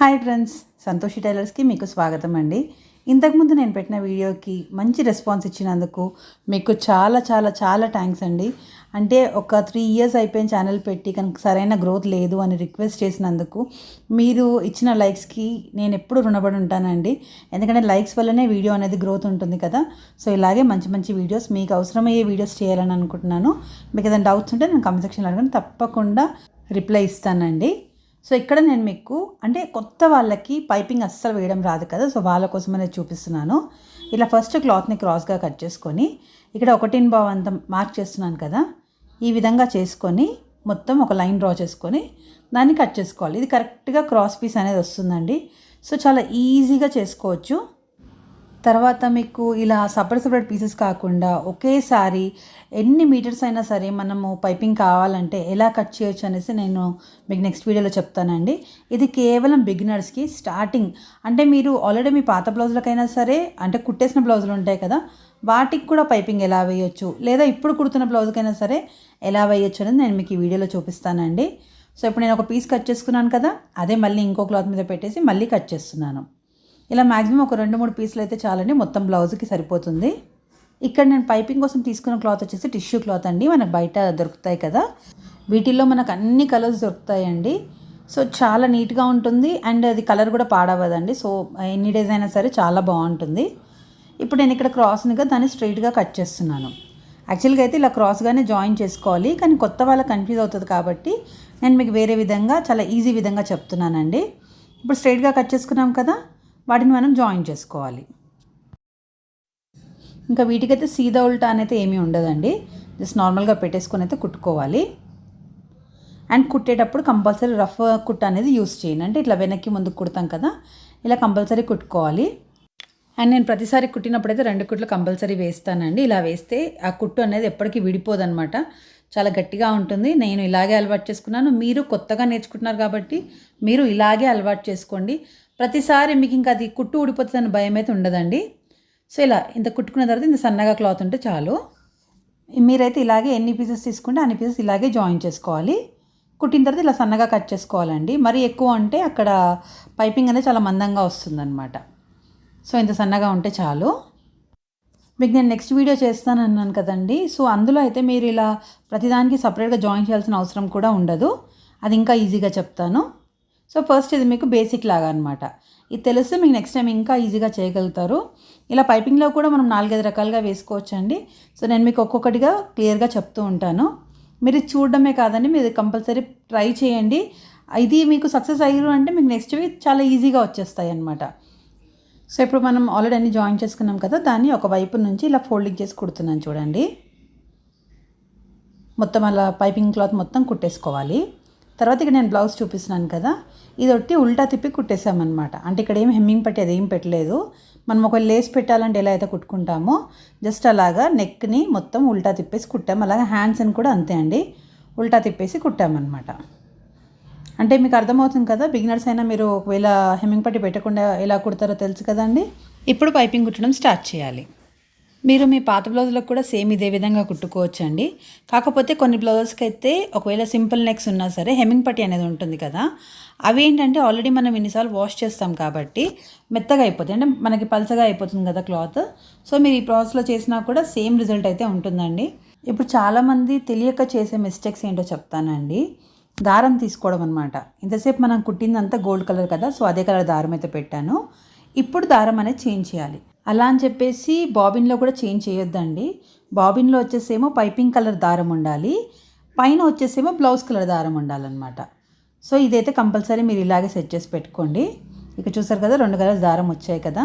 Hi friends Santoshi టైలర్స్కి మీకు స్వాగతం అండి. ఇంతకుముందు నేను పెట్టిన వీడియోకి మంచి రెస్పాన్స్ ఇచ్చినందుకు మీకు చాలా చాలా చాలా థ్యాంక్స్ అండి. అంటే ఒక త్రీ ఇయర్స్ అయిపోయిన ఛానల్ పెట్టి కనుక సరైన గ్రోత్ లేదు అని రిక్వెస్ట్ చేసినందుకు మీరు ఇచ్చిన లైక్స్కి నేను ఎప్పుడు రుణపడి ఉంటానండి. ఎందుకంటే లైక్స్ వల్లనే వీడియో అనేది గ్రోత్ ఉంటుంది కదా. సో ఇలాగే మంచి మంచి వీడియోస్ మీకు అవసరమయ్యే వీడియోస్ చేయాలని అనుకుంటున్నాను. మీకు ఏదైనా డౌట్స్ ఉంటే నేను కమెంట్ సెక్షన్లో అడగండి. తప్పకుండా రిప్లై ఇస్తానండి. సో ఇక్కడ నేను మీకు అంటే కొత్త వాళ్ళకి పైపింగ్ అస్సలు వేయడం రాదు కదా సో వాళ్ళ కోసం అనేది చూపిస్తున్నాను. ఇలా ఫస్ట్ క్లాత్ని క్రాస్గా కట్ చేసుకొని ఇక్కడ ఒకటిన్ బావ్ మార్క్ చేస్తున్నాను కదా ఈ విధంగా చేసుకొని మొత్తం ఒక లైన్ డ్రా చేసుకొని దాన్ని కట్ చేసుకోవాలి. ఇది కరెక్ట్గా క్రాస్ పీస్ అనేది వస్తుందండి. సో చాలా ఈజీగా చేసుకోవచ్చు. తర్వాత మీకు ఇలా సపరేట్ సపరేట్ పీసెస్ కాకుండా ఒకేసారి ఎన్ని మీటర్స్ అయినా సరే మనము పైపింగ్ కావాలంటే ఎలా కట్ చేయొచ్చు అనేసి నేను మీకు నెక్స్ట్ వీడియోలో చెప్తానండి. ఇది కేవలం బిగినర్స్కి స్టార్టింగ్ అంటే మీరు ఆల్రెడీ మీ పాత బ్లౌజులకైనా సరే అంటే కుట్టేసిన బ్లౌజులు ఉంటాయి కదా వాటికి కూడా పైపింగ్ ఎలా వేయొచ్చు? లేదా ఇప్పుడు కుడుతున్న బ్లౌజ్కైనా సరే ఎలా వేయొచ్చు అనేది నేను మీకు ఈ వీడియోలో చూపిస్తానండి. సో ఇప్పుడు నేను ఒక పీస్ కట్ చేసుకున్నాను కదా అదే మళ్ళీ ఇంకో క్లాత్ మీద పెట్టేసి మళ్ళీ కట్ చేస్తున్నాను. ఇలా మ్యాక్సిమం ఒక రెండు మూడు పీసులు అయితే చాలండి. మొత్తం బ్లౌజ్కి సరిపోతుంది. ఇక్కడ నేను పైపింగ్ కోసం తీసుకున్న క్లాత్ వచ్చేసి టిష్యూ క్లాత్ అండి. మనకు బయట దొరుకుతాయి కదా. వీటిల్లో మనకు అన్ని కలర్స్ దొరుకుతాయండి. సో చాలా నీట్గా ఉంటుంది. అండ్ అది కలర్ కూడా పాడవదండి. సో ఎన్ని డేస్ అయినా సరే చాలా బాగుంటుంది. ఇప్పుడు నేను ఇక్కడ క్రాస్నిగా దాన్ని స్ట్రైట్గా కట్ చేస్తున్నాను. యాక్చువల్గా అయితే ఇలా క్రాస్గానే జాయిన్ చేసుకోవాలి. కానీ కొత్త వాళ్ళకి కన్ఫ్యూజ్ అవుతుంది కాబట్టి నేను మీకు వేరే విధంగా చాలా ఈజీ విధంగా చెప్తున్నానండి. ఇప్పుడు స్ట్రైట్గా కట్ చేసుకున్నాం కదా వాటిని మనం జాయిన్ చేసుకోవాలి. ఇంకా వీటికైతే సీదా ఉల్టా అనేది ఏమీ ఉండదండి. జస్ట్ నార్మల్గా పెట్టేసుకొని అయితే కుట్టుకోవాలి. అండ్ కుట్టేటప్పుడు కంపల్సరీ రఫ్ కుట్ అనేది యూస్ చేయండి. అంటే ఇట్లా వెనక్కి ముందుకు కుడతాం కదా ఇలా కంపల్సరీ కుట్టుకోవాలి. అండ్ నేను ప్రతిసారి కుట్టినప్పుడైతే రెండు కుట్లు కంపల్సరీ వేస్తానండి. ఇలా వేస్తే ఆ కుట్టు అనేది ఎప్పటికీ విడిపోదనమాట చాలా గట్టిగా ఉంటుంది. నేను ఇలాగే అలవాటు చేసుకున్నాను. మీరు కొత్తగా నేర్చుకుంటున్నారు కాబట్టి మీరు ఇలాగే అలవాటు చేసుకోండి. ప్రతిసారి మీకు ఇంకా అది కుట్టు ఊడిపోతుందని భయం అయితే ఉండదండి. సో ఇలా ఇంత కుట్టుకున్న తర్వాత ఇంత సన్నగా క్లాత్ ఉంటే చాలు. మీరైతే ఇలాగే ఎన్ని పీసెస్ తీసుకుంటే అన్ని పీసెస్ ఇలాగే జాయిన్ చేసుకోవాలి. కుట్టిన తర్వాత ఇలా సన్నగా కట్ చేసుకోవాలండి. మరి ఎక్కువ అంటే అక్కడ పైపింగ్ అనేది చాలా మందంగా వస్తుందన్నమాట. సో ఇంత సన్నగా ఉంటే చాలు. మీకు నేను నెక్స్ట్ వీడియో చేస్తాను అన్నాను కదండి. సో అందులో అయితే మీరు ఇలా ప్రతిదానికి సపరేట్గా జాయిన్ చేయాల్సిన అవసరం కూడా ఉండదు. అది ఇంకా ఈజీగా చెప్తాను. సో ఫస్ట్ ఇది మీకు బేసిక్ లాగా అనమాట ఇది తెలిస్తే మీకు నెక్స్ట్ టైం ఇంకా ఈజీగా చేయగలుగుతారు. ఇలా పైపింగ్లో కూడా మనం నాలుగైదు రకాలుగా వేసుకోవచ్చు అండి సో నేను మీకు ఒక్కొక్కటిగా క్లియర్గా చెప్తూ ఉంటాను. మీరు ఇది చూడడమే కాదండి మీరు కంపల్సరీ ట్రై చేయండి. ఇది మీకు సక్సెస్ అయ్యారు అంటే మీకు నెక్స్ట్ వీక్ చాలా ఈజీగా వచ్చేస్తాయి అనమాట సో ఇప్పుడు మనం ఆల్రెడీ అన్ని జాయిన్ చేసుకున్నాం కదా దాన్ని ఒక వైపు నుంచి ఇలా ఫోల్డింగ్ చేసి కుడుతున్నాను చూడండి. మొత్తం అలా పైపింగ్ క్లాత్ మొత్తం కుట్టేసుకోవాలి. తర్వాత ఇక్కడ నేను బ్లౌజ్ చూపిస్తున్నాను కదా ఇది ఒట్టి ఉల్టా తిప్పి కుట్టేసామన్నమాట. అంటే ఇక్కడ ఏం హెమ్మింగ్ పట్టి అదేం పెట్టలేదు. మనం ఒక లేస్ పెట్టాలంటే ఎలా అయితే కుట్టుకుంటామో జస్ట్ అలాగా నెక్ని మొత్తం ఉల్టా తిప్పేసి కుట్టాము అలాగే హ్యాండ్స్ని కూడా అంతే అండి ఉల్టా తిప్పేసి కుట్టామన్నమాట. అంటే మీకు అర్థమవుతుంది కదా బిగినర్స్ అయినా మీరు ఒకవేళ హెమ్మింగ్ పట్టి పెట్టకుండా ఎలా కుడతారో తెలుసు కదండి ఇప్పుడు పైపింగ్ కుట్టడం స్టార్ట్ చేయాలి. మీరు మీ పాత బ్లౌజులకు కూడా సేమ్ ఇదే విధంగా కుట్టుకోవచ్చు అండి కాకపోతే కొన్ని బ్లౌజెస్కి అయితే ఒకవేళ సింపుల్ నెక్స్ ఉన్నా సరే హెమ్మింగ్ పట్టి అనేది ఉంటుంది కదా. అవి ఏంటంటే ఆల్రెడీ మనం ఎన్నిసార్లు వాష్ చేస్తాం కాబట్టి మెత్తగా అయిపోతుంది అంటే మనకి పలసగా అయిపోతుంది కదా క్లాత్. సో మీరు ఈ ప్రాసెస్లో చేసినా కూడా సేమ్ రిజల్ట్ అయితే ఉంటుందండి. ఇప్పుడు చాలామంది తెలియక చేసే మిస్టేక్స్ ఏంటో చెప్తానండి. దారం తీసుకోవడం అనమాట ఇంతసేపు మనం కుట్టిందంతా గోల్డ్ కలర్ కదా సో అదే కలర్ దారం అయితే పెట్టాను. ఇప్పుడు దారం అనేది చేంజ్ చేయాలి. అలా అని చెప్పేసి బాబిన్లో కూడా చేంజ్ చేయొద్దండి. బాబిన్లో వచ్చేసేమో పైపింగ్ కలర్ దారం ఉండాలి. పైన వచ్చేసేమో బ్లౌజ్ కలర్ దారం ఉండాలన్నమాట. సో ఇదైతే కంపల్సరీ మీరు ఇలాగే సెట్ చేసి పెట్టుకోండి. ఇక చూసారు కదా రెండు కలర్స్ దారం వచ్చాయి కదా.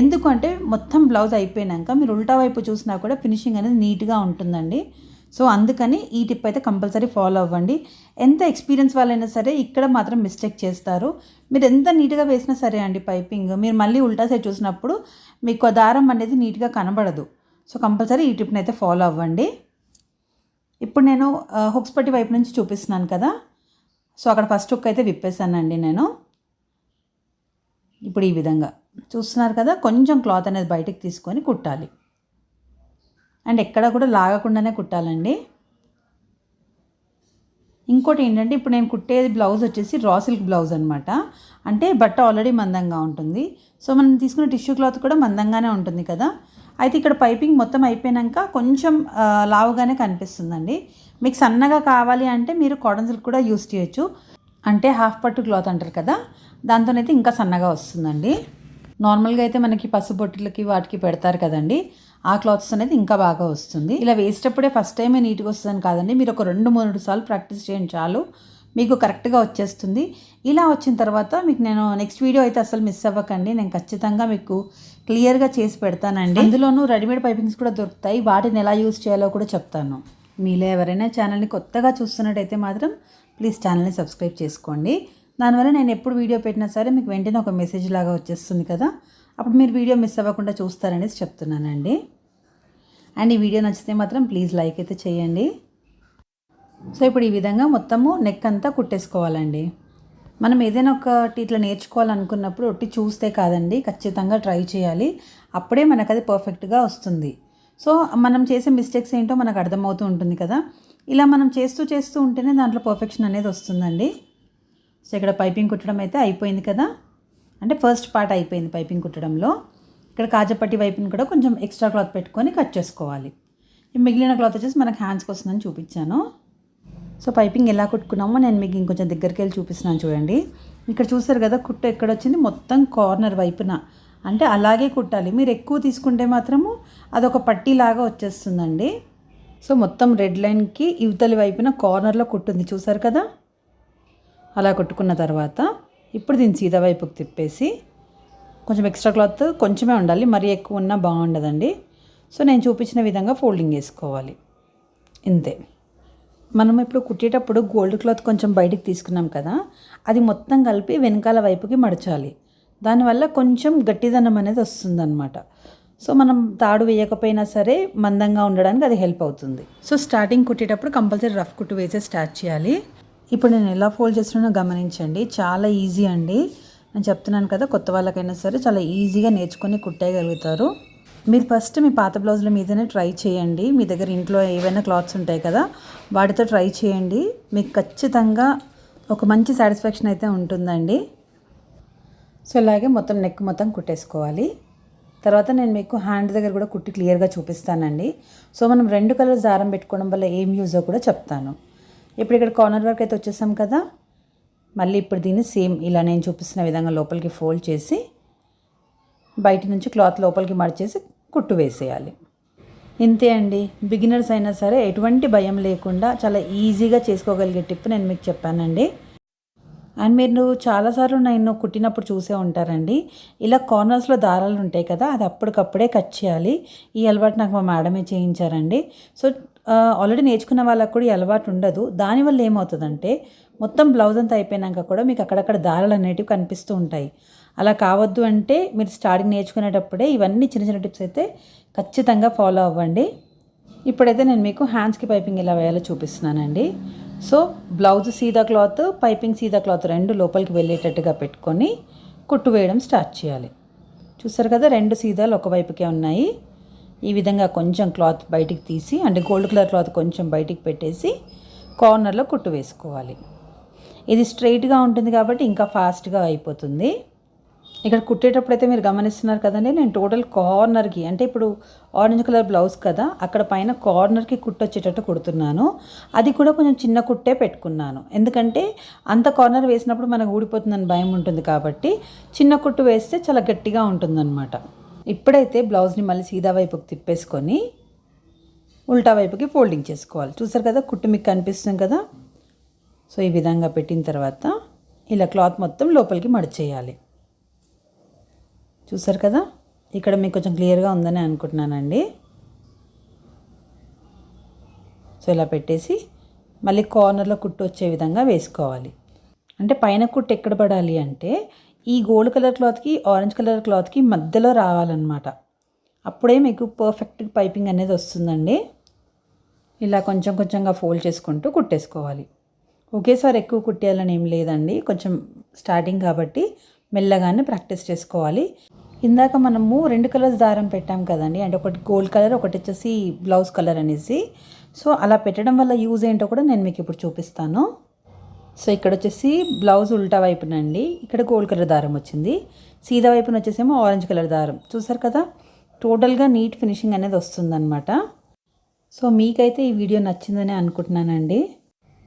ఎందుకంటే మొత్తం బ్లౌజ్ అయిపోయినాక మీరు ఉల్టా వైపు చూసినా కూడా ఫినిషింగ్ అనేది నీట్గా ఉంటుందండి. సో అందుకని ఈ టిప్ అయితే కంపల్సరీ ఫాలో అవ్వండి. ఎంత ఎక్స్పీరియన్స్ వాళ్ళైనా సరే ఇక్కడ మాత్రం మిస్టేక్ చేస్తారు. మీరు ఎంత నీట్గా వేసినా సరే అండి పైపింగ్ మీరు మళ్ళీ ఉల్టా సైడ్ చూసినప్పుడు మీకు ఆ దారం అనేది నీట్గా కనబడదు. సో కంపల్సరీ ఈ టిప్ని అయితే ఫాలో అవ్వండి. ఇప్పుడు నేను హుక్స్ పట్టి వైపు నుంచి చూపిస్తున్నాను కదా. సో అక్కడ ఫస్ట్ హుక్ అయితే విప్పేశానండి నేను. ఇప్పుడు ఈ విధంగా. చూస్తున్నారు కదా కొంచెం క్లాత్ అనేది బయటకు తీసుకొని కుట్టాలి. అండ్ ఎక్కడ కూడా లాగకుండానే కుట్టాలండి. ఇంకోటి ఏంటంటే ఇప్పుడు నేను కుట్టేది బ్లౌజ్ వచ్చేసి రా సిల్క్ బ్లౌజ్ అనమాట అంటే బట్ట ఆల్రెడీ మందంగా ఉంటుంది. సో మనం తీసుకున్న టిష్యూ క్లాత్ కూడా మందంగానే ఉంటుంది కదా. అయితే ఇక్కడ పైపింగ్ మొత్తం అయిపోయాక కొంచెం లావుగానే కనిపిస్తుందండి. మీకు సన్నగా కావాలి అంటే మీరు కాటన్ సిల్క్ కూడా యూస్ చేయొచ్చు. అంటే హాఫ్ పట్టు క్లాత్ అంటారు కదా దాంతోనైతే ఇంకా సన్నగా వస్తుందండి. నార్మల్గా అయితే మనకి పసుపు బొట్టులకి వాటికి పెడతారు కదండి. ఆ క్లాత్స్ అనేది ఇంకా బాగా వస్తుంది. ఇలా వేసేటప్పుడే ఫస్ట్ టైమే నీట్గా వస్తుందని కాదండి. మీరు ఒక రెండు మూడు సార్లు ప్రాక్టీస్ చేయండి చాలు. మీకు కరెక్ట్గా వచ్చేస్తుంది. ఇలా వచ్చిన తర్వాత మీకు నేను నెక్స్ట్ వీడియో అయితే అసలు మిస్ అవ్వకండి. నేను ఖచ్చితంగా మీకు క్లియర్గా చేసి పెడతానండి. అందులోనూ రెడీమేడ్ పైపింగ్స్ కూడా దొరుకుతాయి. వాటిని ఎలా యూస్ చేయాలో కూడా చెప్తాను. మీలో ఎవరైనా ఛానల్ని కొత్తగా చూస్తున్నట్టయితే మాత్రం ప్లీజ్ ఛానల్ని సబ్స్క్రైబ్ చేసుకోండి. దానివల్ల నేను ఎప్పుడు వీడియో పెట్టినా సరే మీకు వెంటనే ఒక మెసేజ్ లాగా వచ్చేస్తుంది కదా. అప్పుడు మీరు వీడియో మిస్ అవ్వకుండా చూస్తారనేసి చెప్తున్నానండి. అండ్ ఈ వీడియో నచ్చితే మాత్రం ప్లీజ్ లైక్ అయితే చేయండి. సో ఇప్పుడు ఈ విధంగా మొత్తము నెక్ అంతా కుట్టేసుకోవాలండి. మనం ఏదైనా ఒకటి ఇట్లా నేర్చుకోవాలనుకున్నప్పుడు ఒట్టి చూస్తే కాదండి ఖచ్చితంగా ట్రై చేయాలి. అప్పుడే మనకు అది పర్ఫెక్ట్గా వస్తుంది. సో మనం చేసే మిస్టేక్స్ ఏంటో మనకు అర్థమవుతూ ఉంటుంది కదా. ఇలా మనం చేస్తూ చేస్తూ ఉంటేనే దాంట్లో పర్ఫెక్షన్ అనేది వస్తుందండి. సో ఇక్కడ పైపింగ్ కుట్టడం అయితే అయిపోయింది కదా. అంటే ఫస్ట్ పార్ట్ అయిపోయింది పైపింగ్ కుట్టడంలో. ఇక్కడ కాజపట్టి వైపుని కూడా కొంచెం ఎక్స్ట్రా క్లాత్ పెట్టుకొని కట్ చేసుకోవాలి. మిగిలిన క్లాత్ వచ్చేసి మనకు హ్యాండ్స్కి వస్తుందని చూపించాను. సో పైపింగ్ ఎలా కుట్టుకున్నామో నేను మీకు ఇంకొంచెం దగ్గరికి వెళ్ళి చూపిస్తున్నాను చూడండి. ఇక్కడ చూసారు కదా కుట్టు ఎక్కడ వచ్చింది మొత్తం కార్నర్ వైపున. అంటే అలాగే కుట్టాలి. మీరు ఎక్కువ తీసుకుంటే మాత్రము అదొక పట్టీలాగా వచ్చేస్తుందండి. సో మొత్తం రెడ్ లైన్కి ఇవతలి వైపున కార్నర్లో కుట్టుంది. చూసారు కదా? అలా కుట్టుకున్న తర్వాత ఇప్పుడు దీన్ని సీదా వైపుకి తిప్పేసి కొంచెం ఎక్స్ట్రా క్లాత్ కొంచెమే ఉండాలి. మరీ ఎక్కువ ఉన్నా బాగుండదండి. సో నేను చూపించిన విధంగా ఫోల్డింగ్ వేసుకోవాలి ఇంతే. మనం ఇప్పుడు కుట్టేటప్పుడు గోల్డ్ క్లాత్ కొంచెం బయటికి తీసుకున్నాం కదా అది మొత్తం కలిపి వెనకాల వైపుకి మడచాలి. దానివల్ల కొంచెం గట్టిదనం అనేది వస్తుందన్నమాట. సో మనం తాడు వేయకపోయినా సరే మందంగా ఉండడానికి అది హెల్ప్ అవుతుంది. సో స్టార్టింగ్ కుట్టేటప్పుడు కంపల్సరీ రఫ్ కుట్టు వేసే స్టార్ట్ చేయాలి. ఇప్పుడు నేను ఎలా ఫోల్డ్ చేస్తున్నానో గమనించండి. చాలా ఈజీ అండి. నేను చెప్తున్నాను కదా కొత్త వాళ్ళకైనా సరే చాలా ఈజీగా నేర్చుకొని కుట్టేయగలుగుతారు. మీరు ఫస్ట్ మీ పాత బ్లౌజుల మీదనే ట్రై చేయండి. మీ దగ్గర ఇంట్లో ఏవైనా క్లాత్స్ ఉంటాయి కదా వాటితో ట్రై చేయండి. మీకు ఖచ్చితంగా ఒక మంచి సాటిస్ఫాక్షన్ అయితే ఉంటుందండి. సో ఇలాగే మొత్తం నెక్ మొత్తం కుట్టేసుకోవాలి. తర్వాత నేను మీకు హ్యాండ్ దగ్గర కూడా కుట్టి క్లియర్గా చూపిస్తానండి. సో మనం రెండు కలర్స్ దారం పెట్టుకోవడం వల్ల ఏం యూజో కూడా చెప్తాను. ఇప్పుడు ఇక్కడ కార్నర్ వర్క్ అయితే వచ్చేసాం కదా. మళ్ళీ ఇప్పుడు దీన్ని సేమ్ ఇలా నేను చూపిస్తున్న విధంగా లోపలికి ఫోల్డ్ చేసి బయట నుంచి క్లాత్ లోపలికి మడిచేసి కుట్టు వేసేయాలి. ఇంతే అండి. బిగినర్స్ అయినా సరే ఎటువంటి భయం లేకుండా చాలా ఈజీగా చేసుకోగలిగే టిప్ నేను మీకు చెప్పానండి. అండ్ మీరు చాలాసార్లు నేను కుట్టినప్పుడు చూసే ఉంటారండి. ఇలా కార్నర్స్లో దారాలు ఉంటాయి కదా అది అప్పటికప్పుడే కట్ చేయాలి. ఈ అలవాటు నాకు మా మేడమే చేయించారండి. సో ఆల్రెడీ నేర్చుకున్న వాళ్ళకు కూడా ఈ అలవాటు ఉండదు. దానివల్ల ఏమవుతుందంటే మొత్తం బ్లౌజ్ అంతా అయిపోయినాక కూడా మీకు అక్కడక్కడ దారాలు అనేటివి కనిపిస్తూ ఉంటాయి. అలా కావద్దు అంటే మీరు స్టార్టింగ్ నేర్చుకునేటప్పుడే ఇవన్నీ చిన్న చిన్న టిప్స్ అయితే ఖచ్చితంగా ఫాలో అవ్వండి. ఇప్పుడైతే నేను మీకు హ్యాండ్స్కి పైపింగ్ ఎలా వేయాలో చూపిస్తున్నానండి. సో బ్లౌజ్ సీదా క్లాత్ పైపింగ్ సీదా క్లాత్ రెండు లోపలికి వెళ్ళేటట్టుగా పెట్టుకొని కుట్టు వేయడం స్టార్ట్ చేయాలి. చూసారు కదా రెండు సీదాలు ఒకవైపుకే ఉన్నాయి. ఈ విధంగా కొంచెం క్లాత్ బయటికి తీసి అంటే గోల్డ్ కలర్ క్లాత్ కొంచెం బయటికి పెట్టేసి కార్నర్లో కుట్టు వేసుకోవాలి. ఇది స్ట్రైట్గా ఉంటుంది కాబట్టి ఇంకా ఫాస్ట్గా అయిపోతుంది. ఇక్కడ కుట్టేటప్పుడు అయితే మీరు గమనిస్తున్నారు కదండి నేను టోటల్ కార్నర్కి అంటే ఇప్పుడు ఆరెంజ్ కలర్ బ్లౌజ్ కదా అక్కడ పైన కార్నర్కి కుట్టు వచ్చేటట్టు కుడుతున్నాను. అది కూడా కొంచెం చిన్న కుట్టే పెట్టుకున్నాను. ఎందుకంటే అంత కార్నర్ వేసినప్పుడు మనకు ఊడిపోతుందని భయం ఉంటుంది కాబట్టి చిన్న కుట్టు వేస్తే చాలా గట్టిగా ఉంటుందన్నమాట. ఇప్పుడైతే బ్లౌజ్ని మళ్ళీ సీదా వైపుకి తిప్పేసుకొని ఉల్టా వైపుకి ఫోల్డింగ్ చేసుకోవాలి. చూసారు కదా కుట్టు మీకు కనిపిస్తుంది కదా? సో ఈ విధంగా పెట్టిన తర్వాత ఇలా క్లాత్ మొత్తం లోపలికి మడిచేయాలి. చూసారు కదా? ఇక్కడ మీకు కొంచెం క్లియర్గా ఉందని అనుకుంటున్నానండి. సో ఇలా పెట్టేసి మళ్ళీ కార్నర్లో కుట్టు వచ్చే విధంగా వేసుకోవాలి. అంటే పైన కుట్టు ఎక్కడ పడాలి అంటే ఈ గోల్డ్ కలర్ క్లాత్కి ఆరెంజ్ కలర్ క్లాత్కి మధ్యలో రావాలన్నమాట. అప్పుడే మీకు పర్ఫెక్ట్ పైపింగ్ అనేది వస్తుందండి. ఇలా కొంచెం కొంచెంగా ఫోల్డ్ చేసుకుంటూ కుట్టేసుకోవాలి. ఒకేసారి ఎక్కువ కుట్టేయాలని ఏం లేదండి. కొంచెం స్టార్టింగ్ కాబట్టి మెల్లగానే ప్రాక్టీస్ చేసుకోవాలి. ఇందాక మనము రెండు కలర్స్ దారం పెట్టాం కదండి. అంటే ఒకటి గోల్డ్ కలర్ ఒకటి వచ్చేసి బ్లౌజ్ కలర్ అనేసి. సో అలా పెట్టడం వల్ల యూజ్ ఏంటో కూడా నేను మీకు ఇప్పుడు చూపిస్తాను. సో ఇక్కడ వచ్చేసి బ్లౌజ్ ఉల్టా వైపునండి. ఇక్కడ గోల్డ్ కలర్ దారం వచ్చింది. సీదా వైపున వచ్చేసేమో ఆరెంజ్ కలర్ దారం. చూసారు కదా? టోటల్గా నీట్ ఫినిషింగ్ అనేది వస్తుందన్నమాట. సో మీకైతే ఈ వీడియో నచ్చిందని అనుకుంటున్నానండి.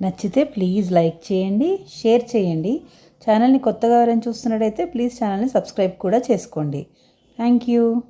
నచ్చితే ప్లీజ్ లైక్ చేయండి షేర్ చేయండి. ఛానల్ని కొత్తగా ఎవరైనా చూస్తున్నట్టయితే ప్లీజ్ ఛానల్ని సబ్స్క్రైబ్ కూడా చేసుకోండి. Thank you.